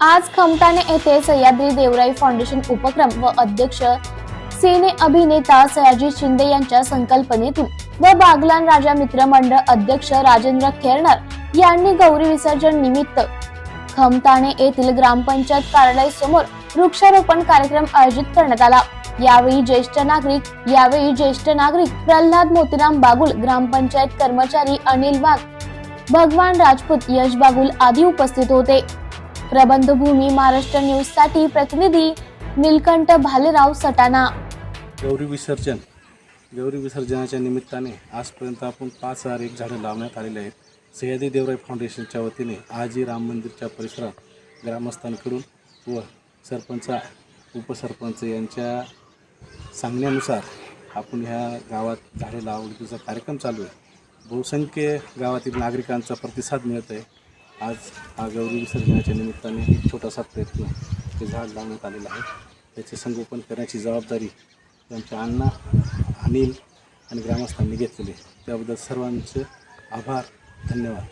आज खमटाणे येथे सह्याद्री देवराई फाउंडेशन उपक्रम व अध्यक्ष सिने अभिनेता सयाजी शिंदे यांच्या संकल्पनेतून व बागलान राजा मित्र मंडळ अध्यक्ष राजेंद्र खेरणार यांनी गौरी विसर्जन निमित्त खमताणे येथील ग्रामपंचायत कार्यालय समोर वृक्षारोपण कार्यक्रम आयोजित करण्यात आला. यावेळी ज्येष्ठ नागरिक यावेळी ज्येष्ठ नागरिक प्रल्हाद मोतीराम बागुल ग्रामपंचायत कर्मचारी अनिल वाघ भगवान राजपूत यश बागुल आदी उपस्थित होते. प्रबंधभूमी महाराष्ट्र न्यूजसाठी प्रतिनिधी निलकंठ भालेराव सटाणा. गौरी विसर्जन गौरी विसर्जनाच्या निमित्ताने आजपर्यंत आपण पाच हजार एक झाडं लावण्यात आलेले आहेत. सह्याद्री देवराई फाउंडेशनच्या वतीने आजही राम मंदिरच्या परिसरात ग्रामस्थांकडून व सरपंच उपसरपंच यांच्या सांगण्यानुसार आपण ह्या गावात झाडे लावणीचा कार्यक्रम चालू आहे. बहुसंख्य गावातील नागरिकांचा प्रतिसाद मिळत आहे. आज हा गौरी विसर्जनाच्या निमित्ताने एक छोटासा प्रयत्न ते झाड लावण्यात आलेलं आहे. त्याचे संगोपन करण्याची जबाबदारी आमच्या अण्णा अनिल आणि ग्रामस्थांनी घेतलेली त्याबद्दल सर्वांचे आभार. धन्यवाद.